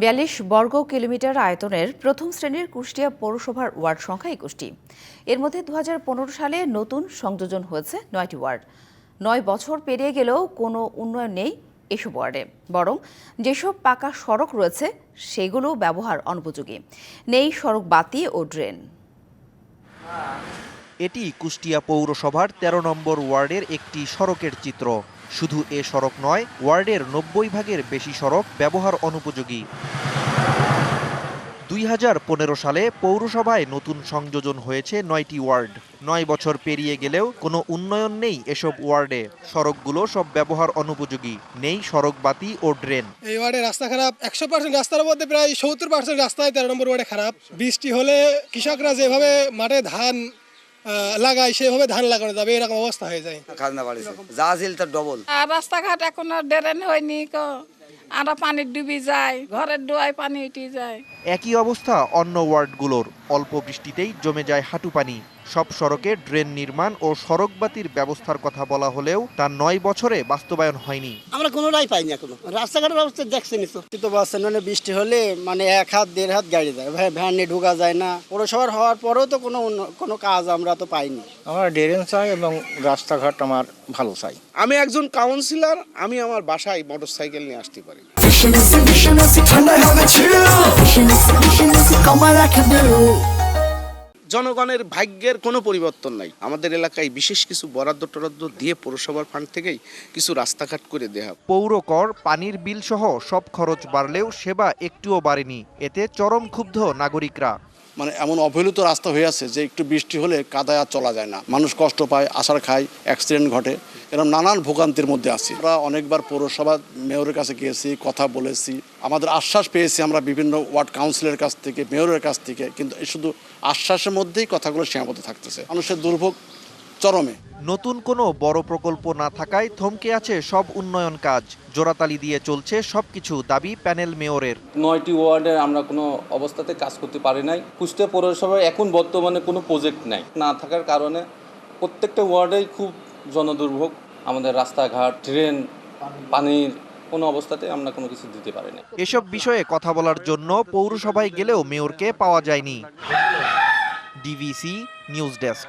বিয়াল্লিশ বর্গ কিলোমিটার আয়তনের প্রথম শ্রেণির কুষ্টিয়া পৌরসভার ওয়ার্ড সংখ্যা একুশটি। এর মধ্যে দু হাজার পনেরো সালে নতুন সংযোজন হয়েছে নয়টি ওয়ার্ড। নয় বছর পেরিয়ে গেলেও কোনো উন্নয়ন নেই এসব ওয়ার্ডে। বরং যেসব পাকা সড়ক রয়েছে, সেগুলো ব্যবহার অনুপযোগী। নেই সড়ক বাতি ও ড্রেন। এটি কুষ্টিয়া পৌরসভার ১৩ নম্বর ওয়ার্ডের একটি সড়কের চিত্র। শুধু এ সড়ক নয়, ওয়ার্ডের নব্বই ভাগের বেশি সড়ক ব্যবহার অনুপযোগী। দুই হাজার পনেরো সালে পৌরসভায় নতুন সংযোজন হয়েছে নয়টি ওয়ার্ড। নয় বছর পেরিয়ে গেলেও কোনো উন্নয়ন নেই এসব ওয়ার্ডে। সড়কগুলো সব ব্যবহার অনুপযোগী। নেই সড়ক বাতি ও ড্রেন। এই ওয়ার্ডে রাস্তা খারাপ, একশো পার্সেন্ট রাস্তার মধ্যে প্রায় সত্তর পার্সেন্ট রাস্তায় তেরো নম্বর ওয়ার্ডে খারাপ। বৃষ্টি হলে কৃষকরা যেভাবে মাঠে ধান লাগায় সেভাবে ধান লাগানো যাবে এরকম অবস্থা হয়ে যায়। খাজনা বাড়িছে। যা ছিল তার ডবল আর রাস্তাঘাট আর ড্রেন হয়নি কো আর পানি ডুবি যায় ঘরের ডোয়ায় পানি উঠে যায়। একই অবস্থা অন্য ওয়ার্ডগুলোর। অল্প বৃষ্টিতেই জমে যায় হাঁটু পানি। সব সড়কে ড্রেন নির্মাণ ও সড়ক বাতির ব্যবস্থার কথা বলা হলেও তা নয় বছরে বাস্তবায়ন হয়নি। আমরা কোনোটাই পাইনি এখনও। রাস্তাঘাটের অবস্থা দেখছেনি তো? কিন্তু বাসের মানে বৃষ্টি হলে মানে এক হাত দেড় হাত গাড়ি যায়। ভাই ভ্যান নিয়ে ঢোকা যায় না। পৌরসভার হওয়ার পরেও তো কোনো কোনো কাজ আমরা তো পাইনি। আমার ড্রেন চাই এবং রাস্তাঘাট আমার ভালো চাই। আমি একজন কাউন্সিলর আমি আমার বাসায় মোটরসাইকেল নিয়ে আসতে পারি জনগণের ভাগ্যের কোনো পরিবর্তন নাই। আমাদের এলাকায় বিশেষ কিছু বরাদ্দ টরাদ্দ দিয়ে পৌরসভার ফান্ড থেকেই কিছু রাস্তাঘাট করে দেওয়া পৌর কর পানির বিল সহ সব খরচ বাড়লেও সেবা একটুও বাড়েনি। এতে চরম ক্ষুব্ধ নাগরিকরা। মানে এমন অবহেলিত রাস্তা হয়ে আছে যে একটু বৃষ্টি হলে কাদায় আর চলা যায় না। মানুষ কষ্ট পায় আসার খায় অ্যাক্সিডেন্ট ঘটে এরকম নানান ভোগান্তির মধ্যে আছি। আমরা অনেকবার পৌরসভা মেয়রের কাছে গিয়েছি, কথা বলেছি। আমাদের আশ্বাস পেয়েছি আমরা বিভিন্ন ওয়ার্ড কাউন্সিলের কাছ থেকে, মেয়রের কাছ থেকে, কিন্তু শুধু আশ্বাসের মধ্যেই কথাগুলো সীমাবদ্ধ থাকতেছে। মানুষের দুর্ভোগ চরমে। নতুন কোনো বড় প্রকল্প না থাকায় থমকে আছে সব উন্নয়ন কাজ। জোড়াতালি দিয়ে চলছে সব কিছু দাবি প্যানেল মেয়রের। নয়টি ওয়ার্ডে আমরা কোনো অবস্থাতে কাজ করতে পারি নাই। কুষ্টিয়া পৌরসভায় এখন বর্তমানে কোনো প্রজেক্ট নাই। না থাকার কারণে প্রত্যেকটা ওয়ার্ডেই খুব জনদুর্ভোগ। আমাদের রাস্তাঘাট ট্রেন পানির কোনো অবস্থাতে আমরা কোনো কিছু দিতে পারি না এসব বিষয়ে কথা বলার জন্য পৌরসভায় গেলেও মেয়রকে পাওয়া যায়নি। DVC news desk.